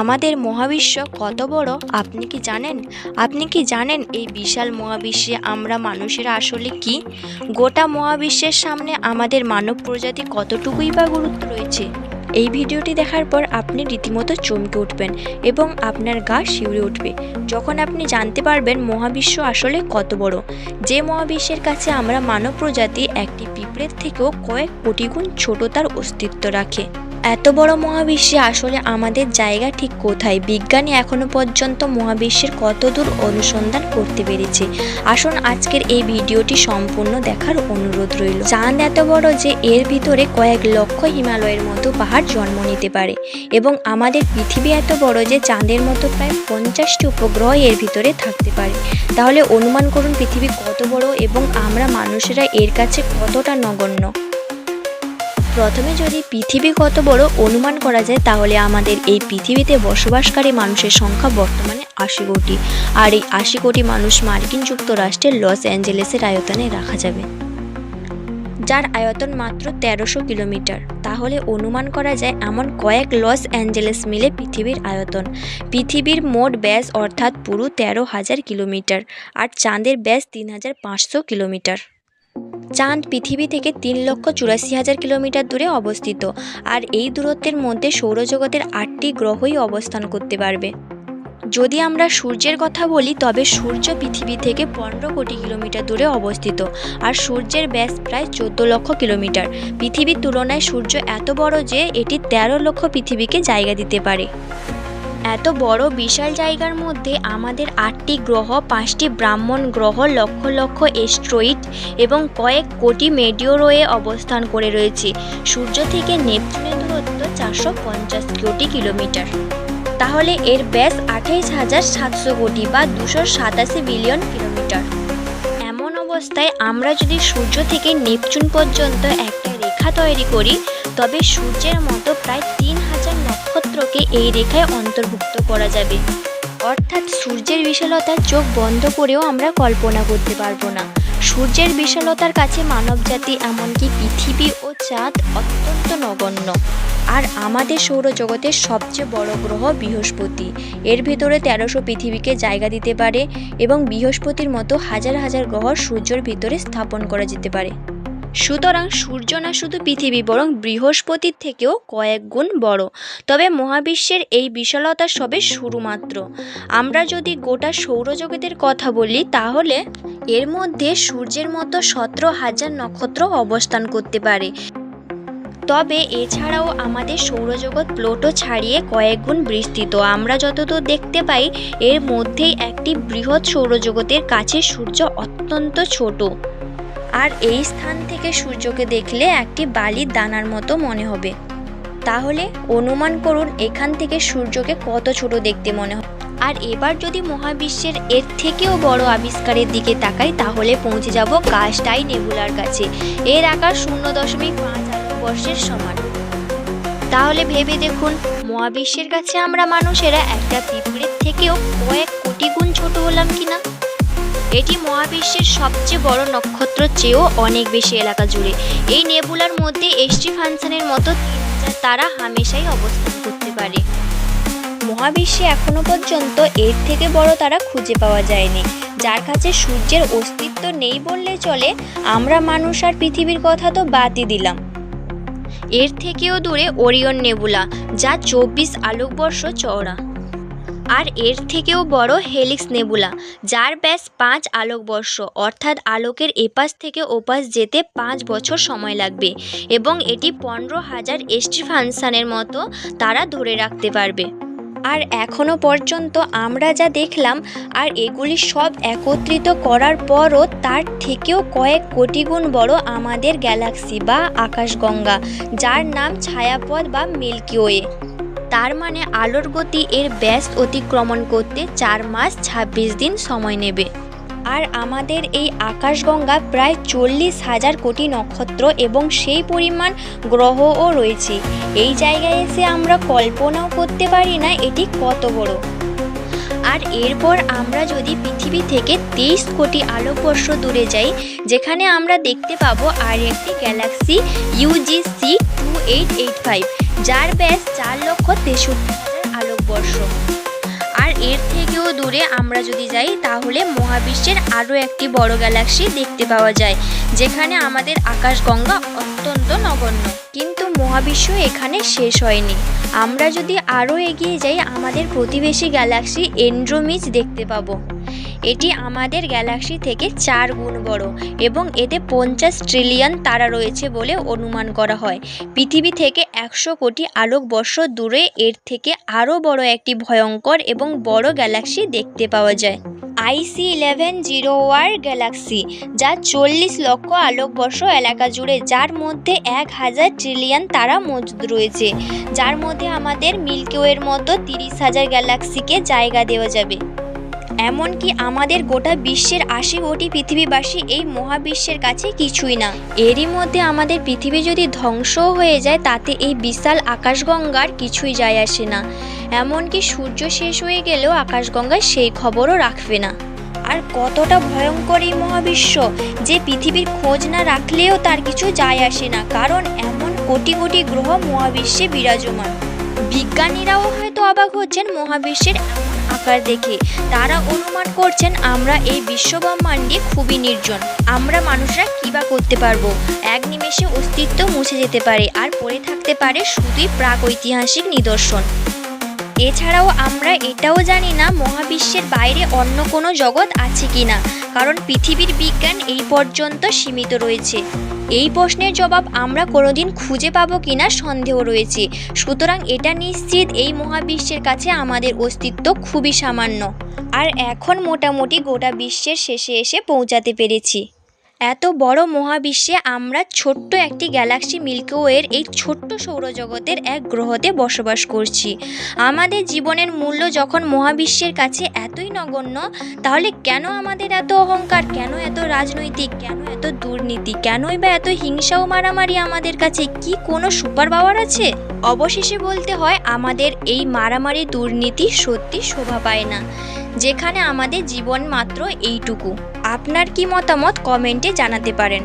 আমাদের মহাবিশ্ব কত বড়? আপনি কি জানেন? আপনি কি জানেন এই বিশাল মহাবিশ্বে আমরা মানুষেরা আসলে কি? গোটা মহাবিশ্বের সামনে আমাদের মানব প্রজাতি কতটুকুই বা গুরুত্ব রয়েছে? এই ভিডিওটি দেখার পর আপনি রীতিমতো চমকে উঠবেন এবং আপনার গা শিউরে উঠবে। যখন আপনি জানতে পারবেন মহাবিশ্ব আসলে কত বড়, যে মহাবিশ্বের কাছে আমরা মানব প্রজাতি একটি পিঁপড়ের থেকেও কয়েক কোটি গুণ ছোট তার অস্তিত্ব রাখে। এত বড় মহাবিশ্বে আসলে আমাদের জায়গা ঠিক কোথায়? বিজ্ঞানী এখনও পর্যন্ত মহাবিশ্বের কত দূর অনুসন্ধান করতে পেরেছে? আসুন আজকের এই ভিডিওটি সম্পূর্ণ দেখার অনুরোধ রইল। চাঁদ এত বড় যে এর ভিতরে কয়েক লক্ষ হিমালয়ের মতো পাহাড় জন্ম নিতে পারে এবং আমাদের পৃথিবী এত বড় যে চাঁদের মতো প্রায় পঞ্চাশটি উপগ্রহ এর ভিতরে থাকতে পারে। তাহলে অনুমান করুন পৃথিবী কত বড় এবং আমরা মানুষেরা এর কাছে কতটা নগণ্য? প্রথমে যদি পৃথিবী কত বড় অনুমান করা যায়, তাহলে আমাদের এই পৃথিবীতে বসবাসকারী মানুষের সংখ্যা বর্তমানে আশি কোটি। আর এই আশি কোটি মানুষ মার্কিন যুক্তরাষ্ট্রের লস অ্যাঞ্জেলেসের আয়তনে রাখা যাবে। যার আয়তন মাত্র তেরোশো কিলোমিটার। তাহলে অনুমান করা যায় এমন কয়েক লস অ্যাঞ্জেলেস মিলে পৃথিবীর আয়তন। পৃথিবীর মোট ব্যাস অর্থাৎ পুরো তেরো হাজার কিলোমিটার। আর চাঁদের ব্যাস তিন হাজার পাঁচশো কিলোমিটার। চাঁদ পৃথিবী থেকে তিন লক্ষ চুরাশি হাজার কিলোমিটার দূরে অবস্থিত, আর এই দূরত্বের মধ্যে সৌরজগতের আটটি গ্রহই অবস্থান করতে পারবে। যদি আমরা সূর্যের কথা বলি, তবে সূর্য পৃথিবী থেকে পনেরো কোটি কিলোমিটার দূরে অবস্থিত, আর সূর্যের ব্যাস প্রায় চোদ্দ লক্ষ কিলোমিটার। পৃথিবীর তুলনায় সূর্য এত বড় যে, এটি তেরো লক্ষ পৃথিবীকে জায়গা দিতে পারে। এত বড় বিশাল জায়গার মধ্যে আমাদের আটটি গ্রহ, পাঁচটি ব্রাহ্মণ গ্রহ, লক্ষ লক্ষ এস্ট্রয়েড এবং কয়েক কোটি মেডিওরয়ে অবস্থান করে রয়েছে। সূর্য থেকে নেপচুনের দূরত্ব চারশো পঞ্চাশ কোটি কিলোমিটার। তাহলে এর ব্যাস আঠাইশ হাজার সাতশো কোটি বা দুশো সাতাশি বিলিয়ন কিলোমিটার। এমন অবস্থায় আমরা যদি সূর্য থেকে নেপচুন পর্যন্ত একটা রেখা তৈরি করি, তবে সূর্যের মতো প্রায় তিন হাজার নক্ষত্রকে এই রেখায় অন্তর্ভুক্ত করা যাবে। অর্থাৎ সূর্যের বিশালতার চোখ বন্ধ করেও আমরা কল্পনা করতে পারব না। সূর্যের বিশালতার কাছে মানবজাতি এমনকি পৃথিবী ও চাঁদ অত্যন্ত নগণ্য। আর আমাদের সৌরজগতের সবচেয়ে বড় গ্রহ বৃহস্পতি। এর ভেতরে তেরোশো পৃথিবীকে জায়গা দিতে পারে এবং বৃহস্পতির মতো হাজার হাজার গ্রহ সূর্যের ভিতরে স্থাপন করা যেতে পারে। সুতরাং সূর্য না শুধু পৃথিবী, বরং বৃহস্পতির থেকেও কয়েক গুণ বড়। তবে মহাবিশ্বের এই বিশালতা সবে শুরু মাত্র আমরা যদি গোটা সৌরজগতের কথা বলি, তাহলে এর মধ্যে সূর্যের মতো সতেরো হাজার নক্ষত্র অবস্থান করতে পারে। তবে এছাড়াও আমাদের সৌরজগৎ প্লোটো ছাড়িয়ে কয়েক গুণ বিস্তৃত। আমরা যতদূর দেখতে পাই, এর মধ্যেই একটি বৃহৎ সৌরজগতের কাছে সূর্য অত্যন্ত ছোট। আর এই স্থান থেকে সূর্যকে দেখলে একটি বালির দানার মতো মনে হবে। তাহলে অনুমান করুন এখান থেকে সূর্যকে কত ছোট দেখতে মনে হয় আর এবার যদি মহাবিশ্বের এর থেকেও বড় আবিষ্কারের দিকে তাকাই, তাহলে পৌঁছে যাব কাস্টাই নেবুলার কাছে। এর আকার শূন্য দশমিক পাঁচ আলোকবর্ষের সমান। তাহলে ভেবে দেখুন, মহাবিশ্বের কাছে আমরা মানুষেরা একটা পিঁপড়ের থেকেও কয়েক কোটি গুণ ছোট হলাম কিনা। এটি মহাবিশ্বের সবচেয়ে বড় নক্ষত্র চেয়েও অনেক বেশি এলাকা জুড়ে। এই নেবুলার মধ্যে এসটি ফাংশনের মতো তারা হামেশাই অবস্থান করতে পারে। মহাবিশ্বে এখনও পর্যন্ত এর থেকে বড় তারা খুঁজে পাওয়া যায়নি। যার কাছে সূর্যের অস্তিত্ব নেই বললে চলে, আমরা মানুষ আর পৃথিবীর কথা তো বাদই দিলাম। এর থেকেও দূরে ওরিয়ন নেবুলা, যা চব্বিশ আলোকবর্ষ চওড়া। আর এর থেকেও বড় হেলিক্স নেবুলা, যার ব্যাস পাঁচ আলোকবর্ষ, অর্থাৎ আলোকের এপাশ থেকে ওপাশ যেতে পাঁচ বছর সময় লাগবে এবং এটি পনেরো হাজার এসটি ফাংশানের মতো তারা ধরে রাখতে পারবে। আর এখনও পর্যন্ত আমরা যা দেখলাম, আর এগুলি সব একত্রিত করার পরও তার থেকেও কয়েক কোটি গুণ বড় আমাদের গ্যালাক্সি বা আকাশগঙ্গা, যার নাম ছায়াপথ বা মিল্কিওয়ে তার মানে আলোর গতি এর ব্যাস অতিক্রমণ করতে চার মাস ছাব্বিশ দিন সময় নেবে। আর আমাদের এই আকাশগঙ্গা প্রায় চল্লিশ হাজার কোটি নক্ষত্র এবং সেই পরিমাণ গ্রহও রয়েছে। এই জায়গায় এসে আমরা কল্পনাও করতে পারি না এটি কত বড়। আর এরপর আমরা যদি পৃথিবী থেকে তেইশ কোটি আলোকবর্ষ দূরে যাই, যেখানে আমরা দেখতে পাবো আর একটি galaxy UGC two eight eight five. যার ব্যাস চার লক্ষ তেষট্টি হাজার আলোকবর্ষ। আর এর থেকেও দূরে আমরা যদি যাই, তাহলে মহাবিশ্বের আরও একটি বড় গ্যালাক্সি দেখতে পাওয়া যায়, যেখানে আমাদের আকাশগঙ্গা অত্যন্ত নগণ্য। কিন্তু মহাবিশ্ব এখানে শেষ হয়নি। আমরা যদি আরও এগিয়ে যাই, আমাদের প্রতিবেশী গ্যালাক্সি এন্ড্রোমিজ দেখতে পাবো। এটি আমাদের গ্যালাক্সি থেকে চার গুণ বড় এবং এতে পঞ্চাশ ট্রিলিয়ন তারা রয়েছে বলে অনুমান করা হয়। পৃথিবী থেকে একশো কোটি আলোকবর্ষ দূরে এর থেকে আরও বড় একটি ভয়ঙ্কর এবং বড় গ্যালাক্সি দেখতে পাওয়া যায়। IC eleven zero one galaxy, যা চল্লিশ লক্ষ আলোকবর্ষ এলাকা জুড়ে, যার মধ্যে এক হাজার ট্রিলিয়ন তারা মজুদ রয়েছে, যার মধ্যে আমাদের মিল্কিওয়ের মতো তিরিশ হাজার গ্যালাক্সিকে জায়গা দেওয়া যাবে। এমনকি আমাদের গোটা বিশ্বের আশি কোটি পৃথিবীবাসী এই মহাবিশ্বের কাছে কিছুই না। এরই মধ্যে আমাদের পৃথিবী যদি ধ্বংসও হয়ে যায়, তাতে এই বিশাল আকাশগঙ্গার কিছুই যায় আসে না। এমনকি সূর্য শেষ হয়ে গেলেও আকাশগঙ্গায় সেই খবরও রাখবে না। আর কতটা ভয়ঙ্কর এই মহাবিশ্ব, যে পৃথিবীর খোঁজ না রাখলেও তার কিছু যায় আসে না, কারণ এমন কোটি কোটি গ্রহ মহাবিশ্বে বিরাজমান। বিজ্ঞানীরাও হয়তো অবাক হচ্ছেন মহাবিশ্বের আকার দেখে। তারা অনুমান করছেন, আমরা এই বিশ্বব্রহ্মাণ্ডে খুবই নির্জন। আমরা মানুষরা কী বা করতে পারব? এক নিমেষে অস্তিত্ব মুছে যেতে পারে আর পড়ে থাকতে পারে শুধুই প্রাগৈতিহাসিক নিদর্শন। এছাড়াও আমরা এটাও জানি না মহাবিশ্বের বাইরে অন্য কোনো জগৎ আছে কি না কারণ পৃথিবীর বিজ্ঞান এই পর্যন্ত সীমিত রয়েছে। এই প্রশ্নের জবাব আমরা কোনোদিন খুঁজে পাবো কিনা সন্দেহ রয়েছে। সুতরাং এটা নিশ্চিত এই মহাবিশ্বের কাছে আমাদের অস্তিত্ব খুবই সামান্য। আর এখন মোটামুটি গোটা বিশ্বের শেষে এসে পৌঁছাতে পেরেছি। এত বড় মহাবিশ্বে আমরা ছোট্ট একটি গ্যালাক্সি মিল্কি মিল্কিওয়ের এই ছোট্ট সৌরজগতের এক গ্রহতে বসবাস করছি। আমাদের জীবনের মূল্য যখন মহাবিশ্বের কাছে এতই নগণ্য, তাহলে কেন আমাদের এত অহংকার? কেন এত রাজনৈতিক? কেন এত দুর্নীতি? কেনই বা এত হিংসা ও মারামারি আমাদের কাছে? কি কোনো সুপার পাওয়ার আছে? অবশেষে বলতে হয়, আমাদের এই মারামারি দুর্নীতি সত্যি শোভা পায় না। যেখানে আমাদের জীবন মাত্র এইটুকু। আপনার কি মতামত কমেন্টে জানাতে পারেন।